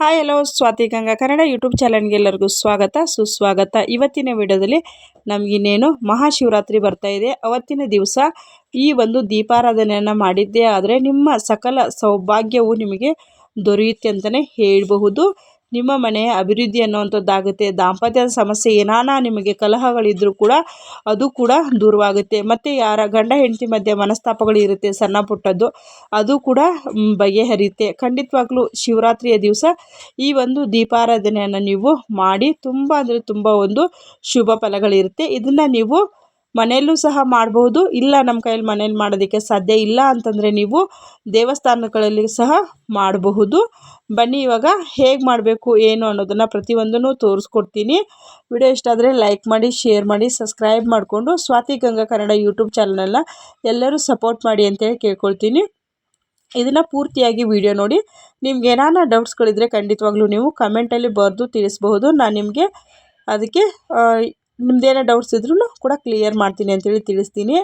Hi, hello, Swathi Ganga Kannada YouTube ಚಾನಲ್ಗೆ ಎಲ್ಲರಿಗೂ ಸ್ವಾಗತ, ಸುಸ್ವಾಗತ. ಇವತ್ತಿನ ವಿಡಿಯೋದಲ್ಲಿ ನಮಗಿನ್ನೇನು ಮಹಾಶಿವರಾತ್ರಿ ಬರ್ತಾ ಇದೆ. ಅವತ್ತಿನ ದಿವಸ ಈ ಒಂದು ದೀಪಾರಾಧನೆಯನ್ನು ಮಾಡಿದ್ದೇ, ಆದರೆ ನಿಮ್ಮ ಸಕಲ ಸೌಭಾಗ್ಯವು ನಿಮಗೆ ದೊರೆಯುತ್ತೆ ಅಂತಲೇ ಹೇಳಬಹುದು. ನಿಮ್ಮ ಮನೆಯ ಅಭಿವೃದ್ಧಿ ಅನ್ನುವಂಥದ್ದಾಗುತ್ತೆ. ದಾಂಪತ್ಯದ ಸಮಸ್ಯೆ ಏನಾನ ನಿಮಗೆ ಕಲಹಗಳಿದ್ದರೂ ಕೂಡ ಅದು ಕೂಡ ದೂರವಾಗುತ್ತೆ. ಮತ್ತು ಯಾರ ಗಂಡ, ಹೆಂಡತಿ ಮಧ್ಯೆ ಮನಸ್ತಾಪಗಳು ಇರುತ್ತೆ, ಸಣ್ಣ ಪುಟ್ಟದ್ದು, ಅದು ಕೂಡ ಬಗೆಹರಿಯುತ್ತೆ. ಖಂಡಿತವಾಗ್ಲೂ ಶಿವರಾತ್ರಿಯ ದಿವಸ ಈ ಒಂದು ದೀಪಾರಾಧನೆಯನ್ನು ನೀವು ಮಾಡಿ ತುಂಬ ಅಂದರೆ ತುಂಬ ಒಂದು ಶುಭ ಫಲಗಳಿರುತ್ತೆ. ಇದನ್ನು ನೀವು ಮನೆಯಲ್ಲೂ ಸಹ ಮಾಡ್ಬೋದು. ಇಲ್ಲ, ನಮ್ಮ ಕೈಯಲ್ಲಿ ಮನೇಲಿ ಮಾಡೋದಕ್ಕೆ ಸಾಧ್ಯ ಇಲ್ಲ ಅಂತಂದರೆ ನೀವು ದೇವಸ್ಥಾನಗಳಲ್ಲಿ ಸಹ ಮಾಡಬಹುದು. ಬನ್ನಿ, ಇವಾಗ ಹೇಗೆ ಮಾಡಬೇಕು, ಏನು ಅನ್ನೋದನ್ನು ಪ್ರತಿಯೊಂದನ್ನು ತೋರಿಸ್ಕೊಡ್ತೀನಿ. ವಿಡಿಯೋ ಇಷ್ಟ ಆದರೆ ಲೈಕ್ ಮಾಡಿ, ಶೇರ್ ಮಾಡಿ, ಸಬ್ಸ್ಕ್ರೈಬ್ ಮಾಡಿಕೊಂಡು ಸ್ವಾತಿ ಗಂಗಾ ಕನ್ನಡ ಯೂಟ್ಯೂಬ್ ಚಾನಲನ್ನು ಎಲ್ಲರೂ ಸಪೋರ್ಟ್ ಮಾಡಿ ಅಂತೇಳಿ ಕೇಳ್ಕೊಳ್ತೀನಿ. ಇದನ್ನು ಪೂರ್ತಿಯಾಗಿ ವಿಡಿಯೋ ನೋಡಿ. ನಿಮ್ಗೆ ಏನಾನ ಡೌಟ್ಸ್ಗಳಿದ್ರೆ ಖಂಡಿತವಾಗ್ಲೂ ನೀವು ಕಮೆಂಟಲ್ಲಿ ಬರೆದು ತಿಳಿಸ್ಬಹುದು. ನಾನು ನಿಮಗೆ ಅದಕ್ಕೆ ನಿಮ್ದೇನೋ ಡೌಟ್ಸ್ ಇದ್ರೂ ಕೂಡ ಕ್ಲಿಯರ್ ಮಾಡ್ತೀನಿ ಅಂತೇಳಿ ತಿಳಿಸ್ತೀನಿ.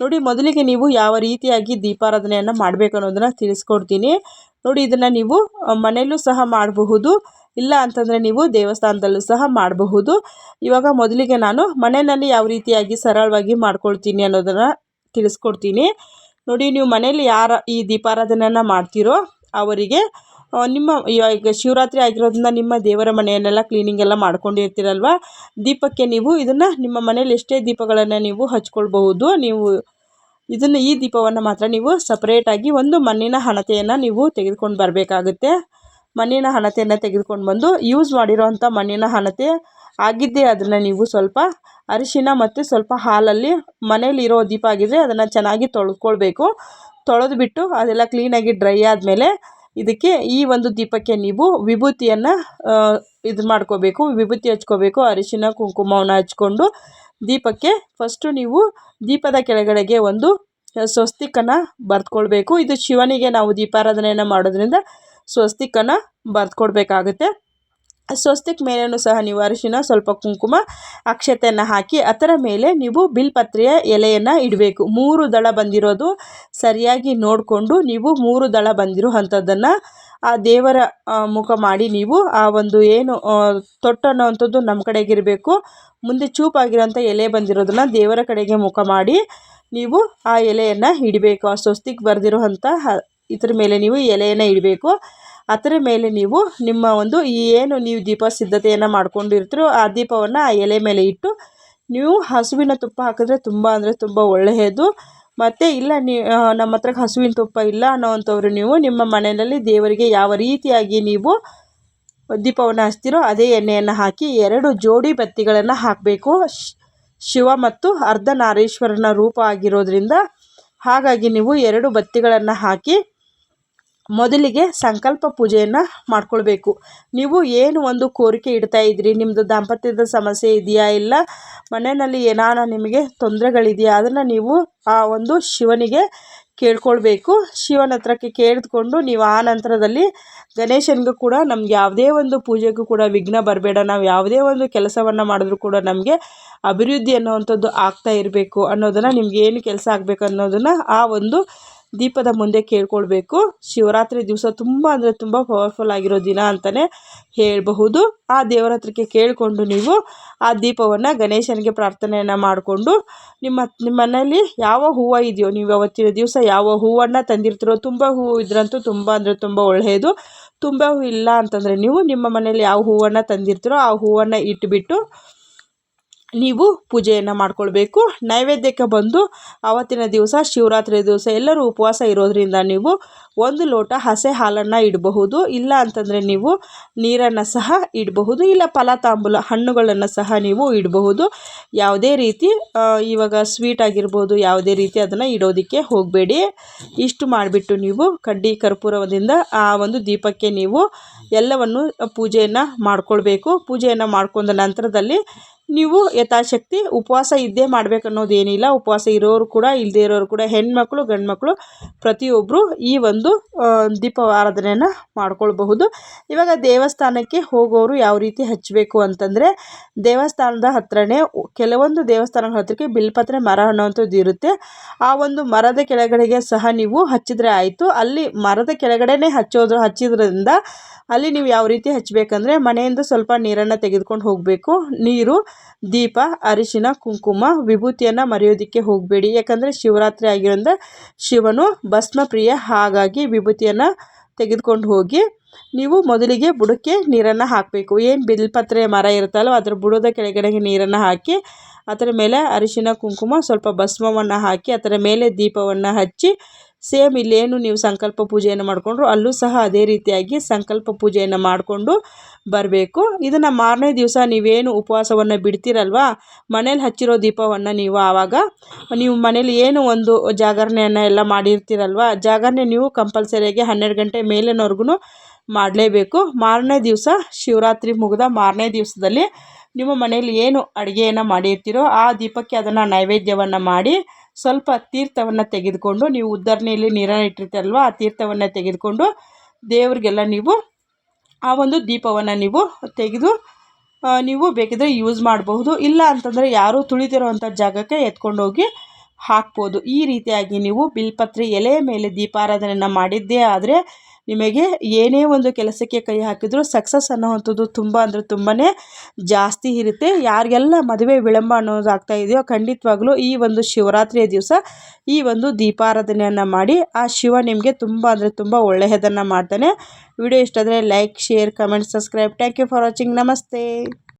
ನೋಡಿ, ಮೊದಲಿಗೆ ನೀವು ಯಾವ ರೀತಿಯಾಗಿ ದೀಪಾರಾಧನೆಯನ್ನು ಮಾಡಬೇಕು ಅನ್ನೋದನ್ನು ತಿಳಿಸ್ಕೊಡ್ತೀನಿ. ನೋಡಿ, ಇದನ್ನು ನೀವು ಮನೆಯಲ್ಲೂ ಸಹ ಮಾಡಬಹುದು. ಇಲ್ಲ ಅಂತಂದರೆ ನೀವು ದೇವಸ್ಥಾನದಲ್ಲೂ ಸಹ ಮಾಡಬಹುದು. ಇವಾಗ ಮೊದಲಿಗೆ ನಾನು ಮನೆಯಲ್ಲಿ ಯಾವ ರೀತಿಯಾಗಿ ಸರಳವಾಗಿ ಮಾಡ್ಕೊಳ್ತೀನಿ ಅನ್ನೋದನ್ನು ತಿಳಿಸ್ಕೊಡ್ತೀನಿ. ನೋಡಿ, ನೀವು ಮನೇಲಿ ಯಾರ ಈ ದೀಪಾರಾಧನೆಯನ್ನು ಮಾಡ್ತೀರೋ ಅವರಿಗೆ ನಿಮ್ಮ ಈಗ ಶಿವರಾತ್ರಿ ಆಗಿರೋದ್ರಿಂದ ನಿಮ್ಮ ದೇವರ ಮನೆಯನ್ನೆಲ್ಲ ಕ್ಲೀನಿಂಗ್ ಎಲ್ಲ ಮಾಡ್ಕೊಂಡಿರ್ತೀರಲ್ವ? ದೀಪಕ್ಕೆ ನೀವು ಇದನ್ನು ನಿಮ್ಮ ಮನೇಲಿ ಎಷ್ಟೇ ದೀಪಗಳನ್ನು ನೀವು ಹಚ್ಕೊಳ್ಬಹುದು, ನೀವು ಇದನ್ನು ಈ ದೀಪವನ್ನು ಮಾತ್ರ ನೀವು ಸಪ್ರೇಟಾಗಿ ಒಂದು ಮಣ್ಣಿನ ಹಣತೆಯನ್ನು ನೀವು ತೆಗೆದುಕೊಂಡು ಬರಬೇಕಾಗುತ್ತೆ. ಮಣ್ಣಿನ ಹಣತೆಯನ್ನು ತೆಗೆದುಕೊಂಡು ಬಂದು ಯೂಸ್ ಮಾಡಿರೋವಂಥ ಮಣ್ಣಿನ ಹಣತೆ ಆಗಿದ್ದೇ ಅದನ್ನು ನೀವು ಸ್ವಲ್ಪ ಅರಿಶಿನ ಮತ್ತು ಸ್ವಲ್ಪ ಹಾಲಲ್ಲಿ ಮನೇಲಿರೋ ದೀಪ ಆಗಿದ್ದರೆ ಅದನ್ನು ಚೆನ್ನಾಗಿ ತೊಳ್ಕೊಳ್ಬೇಕು. ತೊಳೆದು ಬಿಟ್ಟು ಅದೆಲ್ಲ ಕ್ಲೀನಾಗಿ ಡ್ರೈ ಆದಮೇಲೆ ಇದಕ್ಕೆ ಈ ಒಂದು ದೀಪಕ್ಕೆ ನೀವು ವಿಭೂತಿಯನ್ನು ಇದು ಮಾಡ್ಕೋಬೇಕು, ವಿಭೂತಿ ಹಚ್ಕೋಬೇಕು, ಅರಿಶಿನ, ಕುಂಕುಮವನ್ನು ಹಚ್ಕೊಂಡು ದೀಪಕ್ಕೆ ಫಸ್ಟು ನೀವು ದೀಪದ ಕೆಳಗಡೆಗೆ ಒಂದು ಸ್ವಸ್ತಿಕನ್ನು ಬರೆದ್ಕೊಳ್ಬೇಕು. ಇದು ಶಿವನಿಗೆ ನಾವು ದೀಪಾರಾಧನೆಯನ್ನು ಮಾಡೋದ್ರಿಂದ ಸ್ವಸ್ತಿಕನ್ನು ಬರೆದುಕೊಡ್ಬೇಕಾಗುತ್ತೆ. ಸ್ವಸ್ತಿಕ್ ಮೇಲೆಯೂ ಸಹ ನೀವು ಸ್ವಲ್ಪ ಕುಂಕುಮ, ಅಕ್ಷತೆಯನ್ನು ಹಾಕಿ ಅದರ ಮೇಲೆ ನೀವು ಬಿಲ್ಪತ್ರೆಯ ಎಲೆಯನ್ನು ಇಡಬೇಕು. ಮೂರು ದಳ ಬಂದಿರೋದು ಸರಿಯಾಗಿ ನೋಡಿಕೊಂಡು ನೀವು ಮೂರು ದಳ ಬಂದಿರೋ ಅಂಥದ್ದನ್ನು ಆ ದೇವರ ಮುಖ ಮಾಡಿ ನೀವು ಆ ಒಂದು ಏನು ತೊಟ್ಟು ಅನ್ನೋವಂಥದ್ದು ನಮ್ಮ ಕಡೆಗಿರಬೇಕು ಮುಂದೆ ಚೂಪಾಗಿರೋಂಥ ಎಲೆ ಬಂದಿರೋದನ್ನು ದೇವರ ಕಡೆಗೆ ಮುಖ ಮಾಡಿ ನೀವು ಆ ಎಲೆಯನ್ನು ಇಡಬೇಕು. ಆ ಸ್ವಸ್ತಿಗೆ ಬರೆದಿರೋ ಅಂಥ ಇದ್ರ ಮೇಲೆ ನೀವು ಎಲೆಯನ್ನು ಇಡಬೇಕು. ಅದರ ಮೇಲೆ ನೀವು ನಿಮ್ಮ ಒಂದು ಏನು ನೀವು ದೀಪ ಸಿದ್ಧತೆಯನ್ನು ಮಾಡ್ಕೊಂಡಿರ್ತೀರೋ ಆ ದೀಪವನ್ನು ಆ ಎಲೆ ಮೇಲೆ ಇಟ್ಟು ನೀವು ಹಸುವಿನ ತುಪ್ಪ ಹಾಕಿದ್ರೆ ತುಂಬ ಅಂದರೆ ತುಂಬ ಒಳ್ಳೆಯದು. ಮತ್ತು ಇಲ್ಲ ನೀ ನಮ್ಮ ಹತ್ರ ಹಸುವಿನ ತುಪ್ಪ ಇಲ್ಲ ಅನ್ನೋವಂಥವ್ರು ನೀವು ನಿಮ್ಮ ಮನೆಯಲ್ಲಿ ದೇವರಿಗೆ ಯಾವ ರೀತಿಯಾಗಿ ನೀವು ದೀಪವನ್ನು ಹಚ್ತಿರೋ ಅದೇ ಎಣ್ಣೆಯನ್ನು ಹಾಕಿ ಎರಡು ಜೋಡಿ ಬತ್ತಿಗಳನ್ನು ಹಾಕಬೇಕು. ಶಿವ ಮತ್ತು ಅರ್ಧನಾರೀಶ್ವರನ ರೂಪ ಆಗಿರೋದ್ರಿಂದ ಹಾಗಾಗಿ ನೀವು ಎರಡು ಬತ್ತಿಗಳನ್ನು ಹಾಕಿ ಮೊದಲಿಗೆ ಸಂಕಲ್ಪ ಪೂಜೆಯನ್ನು ಮಾಡ್ಕೊಳ್ಬೇಕು. ನೀವು ಏನು ಒಂದು ಕೋರಿಕೆ ಇಡ್ತಾ ಇದ್ದೀರಿ ನಿಮ್ಮದು ದಾಂಪತ್ಯದ ಸಮಸ್ಯೆ ಇದೆಯಾ? ಇಲ್ಲ, ಮನೆಯಲ್ಲಿ ಏನಾನ ನಿಮಗೆ ತೊಂದರೆಗಳಿದೆಯಾ? ಅದನ್ನು ನೀವು ಆ ಒಂದು ಶಿವನಿಗೆ ಕೇಳ್ಕೊಳ್ಬೇಕು. ಶಿವನ ಹತ್ರಕ್ಕೆ ಕೇಳಿದ್ಕೊಂಡು ನೀವು ಆ ನಂತರದಲ್ಲಿ ಗಣೇಶನಿಗೂ ಕೂಡ ನಮ್ಗೆ ಯಾವುದೇ ಒಂದು ಪೂಜೆಗೂ ಕೂಡ ವಿಘ್ನ ಬರಬೇಡ. ನಾವು ಯಾವುದೇ ಒಂದು ಕೆಲಸವನ್ನು ಮಾಡಿದ್ರೂ ಕೂಡ ನಮಗೆ ಅಭಿವೃದ್ಧಿ ಅನ್ನುವಂಥದ್ದು ಆಗ್ತಾ ಇರಬೇಕು ಅನ್ನೋದನ್ನು ನಿಮ್ಗೆ ಏನು ಕೆಲಸ ಆಗಬೇಕು ಅನ್ನೋದನ್ನು ಆ ಒಂದು ದೀಪದ ಮುಂದೆ ಕೇಳ್ಕೊಳ್ಬೇಕು. ಶಿವರಾತ್ರಿ ದಿವಸ ತುಂಬ ಅಂದರೆ ತುಂಬ ಪವರ್ಫುಲ್ ಆಗಿರೋ ದಿನ ಅಂತಲೇ ಹೇಳಬಹುದು. ಆ ದೇವರ ಹತ್ರಕ್ಕೆ ಕೇಳಿಕೊಂಡು ನೀವು ಆ ದೀಪವನ್ನು ಗಣೇಶನಿಗೆ ಪ್ರಾರ್ಥನೆಯನ್ನು ಮಾಡಿಕೊಂಡು ನಿಮ್ಮ ನಿಮ್ಮ ಮನೆಯಲ್ಲಿ ಯಾವ ಹೂವು ಇದೆಯೋ ನೀವು ಅವತ್ತಿನ ದಿವಸ ಯಾವ ಹೂವನ್ನು ತಂದಿರ್ತೀರೋ ತುಂಬ ಹೂವು ಇದ್ರಂತೂ ತುಂಬ ಅಂದರೆ ತುಂಬ ಒಳ್ಳೆಯದು. ತುಂಬ ಹೂವು ಇಲ್ಲ ಅಂತಂದರೆ ನೀವು ನಿಮ್ಮ ಮನೆಯಲ್ಲಿ ಯಾವ ಹೂವನ್ನು ತಂದಿರ್ತೀರೋ ಆ ಹೂವನ್ನು ಇಟ್ಬಿಟ್ಟು ನೀವು ಪೂಜೆಯನ್ನು ಮಾಡಿಕೊಳ್ಬೇಕು. ನೈವೇದ್ಯಕ್ಕೆ ಬಂದು ಆವತ್ತಿನ ದಿವಸ, ಶಿವರಾತ್ರಿ ದಿವಸ ಎಲ್ಲರೂ ಉಪವಾಸ ಇರೋದರಿಂದ ನೀವು ಒಂದು ಲೋಟ ಹಸೆ ಹಾಲನ್ನು ಇಡಬಹುದು. ಇಲ್ಲ ಅಂತಂದರೆ ನೀವು ನೀರನ್ನು ಸಹ ಇಡಬಹುದು. ಇಲ್ಲ ಫಲ ತಾಂಬೂಲ ಹಣ್ಣುಗಳನ್ನು ಸಹ ನೀವು ಇಡಬಹುದು. ಯಾವುದೇ ರೀತಿ ಇವಾಗ ಸ್ವೀಟ್ ಆಗಿರ್ಬೋದು, ಯಾವುದೇ ರೀತಿ ಅದನ್ನು ಇಡೋದಕ್ಕೆ ಹೋಗಬೇಡಿ. ಇಷ್ಟು ಮಾಡಿಬಿಟ್ಟು ನೀವು ಕಡ್ಡಿ ಕರ್ಪೂರದಿಂದ ಆ ಒಂದು ದೀಪಕ್ಕೆ ನೀವು ಎಲ್ಲವನ್ನು ಪೂಜೆಯನ್ನು ಮಾಡಿಕೊಳ್ಬೇಕು. ಪೂಜೆಯನ್ನು ಮಾಡ್ಕೊಂಡ ನಂತರದಲ್ಲಿ ನೀವು ಯಥಾಶಕ್ತಿ ಉಪವಾಸ ಇದ್ದೇ ಮಾಡಬೇಕನ್ನೋದೇನಿಲ್ಲ ಉಪವಾಸ ಇರೋರು ಕೂಡ ಇಲ್ಲದೇ ಇರೋರು ಕೂಡ, ಹೆಣ್ಮಕ್ಳು ಗಂಡು ಮಕ್ಕಳು ಪ್ರತಿಯೊಬ್ಬರು ಈ ಒಂದು ದೀಪಾರಾಧನೆಯನ್ನು ಮಾಡ್ಕೊಳ್ಬಹುದು. ಇವಾಗ ದೇವಸ್ಥಾನಕ್ಕೆ ಹೋಗೋರು ಯಾವ ರೀತಿ ಹಚ್ಚಬೇಕು ಅಂತಂದರೆ, ದೇವಸ್ಥಾನದ ಹತ್ರನೇ ಕೆಲವೊಂದು ದೇವಸ್ಥಾನಗಳ ಹತ್ರಕ್ಕೆ ಬಿಲ್ಪತ್ರೆ ಮರ ಅನ್ನೋಂಥದ್ದು ಇರುತ್ತೆ. ಆ ಒಂದು ಮರದ ಕೆಳಗಡೆಗೆ ಸಹ ನೀವು ಹಚ್ಚಿದ್ರೆ ಆಯಿತು. ಅಲ್ಲಿ ಮರದ ಕೆಳಗಡೆನೇ ಹಚ್ಚೋದು ಹಚ್ಚಿದ್ರಿಂದ ಅಲ್ಲಿ ನೀವು ಯಾವ ರೀತಿ ಹಚ್ಚಬೇಕಂದ್ರೆ ಮನೆಯಿಂದ ಸ್ವಲ್ಪ ನೀರನ್ನು ತೆಗೆದುಕೊಂಡು ಹೋಗಬೇಕು. ನೀರು ದೀಪ, ಅರಿಶಿನ, ಕುಂಕುಮ ವಿಭೂತಿಯನ್ನು ಮರೆಯೋದಕ್ಕೆ ಹೋಗಬೇಡಿ. ಯಾಕಂದರೆ ಶಿವರಾತ್ರಿ ಆಗಿರೋದ್ರಿಂದ ಶಿವನು ಭಸ್ಮ ಪ್ರಿಯ ಹಾಗಾಗಿ ವಿಭೂತಿಯನ್ನು ತೆಗೆದುಕೊಂಡು ಹೋಗಿ ನೀವು ಮೊದಲಿಗೆ ಬುಡಕ್ಕೆ ನೀರನ್ನು ಹಾಕಬೇಕು. ಏನು ಬಿಲ್ಪತ್ರೆ ಮರ ಇರುತ್ತಲ್ಲ ಅದರ ಬುಡದ ಕೆಳಗಡೆಗೆ ನೀರನ್ನು ಹಾಕಿ ಅದರ ಮೇಲೆ ಅರಿಶಿನ, ಕುಂಕುಮ ಸ್ವಲ್ಪ ಭಸ್ಮವನ್ನು ಹಾಕಿ ಅದರ ಮೇಲೆ ದೀಪವನ್ನು ಹಚ್ಚಿ ಸೇಮ್ ಇಲ್ಲೇನು ನೀವು ಸಂಕಲ್ಪ ಪೂಜೆಯನ್ನು ಮಾಡಿಕೊಂಡ್ರು, ಅಲ್ಲೂ ಸಹ ಅದೇ ರೀತಿಯಾಗಿ ಸಂಕಲ್ಪ ಪೂಜೆಯನ್ನು ಮಾಡಿಕೊಂಡು ಬರಬೇಕು. ಇದನ್ನು ಮಾರನೇ ದಿವಸ ನೀವೇನು ಉಪವಾಸವನ್ನು ಬಿಡ್ತೀರಲ್ವಾ? ಮನೇಲಿ ಹಚ್ಚಿರೋ ದೀಪವನ್ನು ನೀವು ಆವಾಗ, ನೀವು ಮನೇಲಿ ಏನು ಒಂದು ಜಾಗರಣೆಯನ್ನು ಎಲ್ಲ ಮಾಡಿರ್ತೀರಲ್ವ? ಜಾಗರಣೆ ನೀವು ಕಂಪಲ್ಸರಿಯಾಗಿ ಹನ್ನೆರಡು ಗಂಟೆ ಮೇಲಿನವರೆಗೂ ಮಾಡಲೇಬೇಕು. ಮಾರನೇ ದಿವಸ ಶಿವರಾತ್ರಿ ಮುಗಿದ ಮಾರನೇ ದಿವಸದಲ್ಲಿ ನಿಮ್ಮ ಮನೆಯಲ್ಲಿ ಏನು ಅಡುಗೆಯನ್ನು ಮಾಡಿರ್ತೀರೋ ಆ ದೀಪಕ್ಕೆ ಅದನ್ನು ನೈವೇದ್ಯವನ್ನು ಮಾಡಿ ಸ್ವಲ್ಪ ತೀರ್ಥವನ್ನು ತೆಗೆದುಕೊಂಡು, ನೀವು ಉದ್ದರಣೆಯಲ್ಲಿ ನೀರನ್ನು ಇಟ್ಟಿರ್ತೀರಲ್ವ, ಆ ತೀರ್ಥವನ್ನು ತೆಗೆದುಕೊಂಡು ದೇವರಿಗೆಲ್ಲ ನೀವು ಆ ಒಂದು ದೀಪವನ್ನು ನೀವು ತೆಗೆದು ನೀವು ಬೇಕಿದ್ರೆ ಯೂಸ್ ಮಾಡಬಹುದು. ಇಲ್ಲ ಅಂತಂದರೆ ಯಾರೂ ತುಳಿದಿರೋವಂಥ ಜಾಗಕ್ಕೆ ಎತ್ಕೊಂಡೋಗಿ ಹಾಕ್ಬೋದು. ಈ ರೀತಿಯಾಗಿ ನೀವು ಬಿಲ್ಪತ್ರೆ ಎಲೆ ಮೇಲೆ ದೀಪಾರಾಧನೆಯನ್ನು ಮಾಡಿದ್ದೇ ಆದರೆ ನಿಮಗೆ ಏನೇ ಒಂದು ಕೆಲಸಕ್ಕೆ ಕೈ ಹಾಕಿದರೂ ಸಕ್ಸಸ್ ಅನ್ನೋವಂಥದ್ದು ತುಂಬ ಅಂದರೆ ತುಂಬಾ ಜಾಸ್ತಿ ಇರುತ್ತೆ. ಯಾರಿಗೆಲ್ಲ ಮದುವೆ ವಿಳಂಬ ಅನ್ನೋದು ಆಗ್ತಾ ಇದೆಯೋ ಖಂಡಿತವಾಗ್ಲೂ ಈ ಒಂದು ಶಿವರಾತ್ರಿಯ ದಿವಸ ಈ ಒಂದು ದೀಪಾರಾಧನೆಯನ್ನು ಮಾಡಿ ಆ ಶಿವ ನಿಮಗೆ ತುಂಬ ಅಂದರೆ ತುಂಬ ಒಳ್ಳೆಯದನ್ನು ಮಾಡ್ತಾನೆ. ವಿಡಿಯೋ ಇಷ್ಟ ಆದರೆ like, share, comment, subscribe. Thank you for watching. ನಮಸ್ತೆ.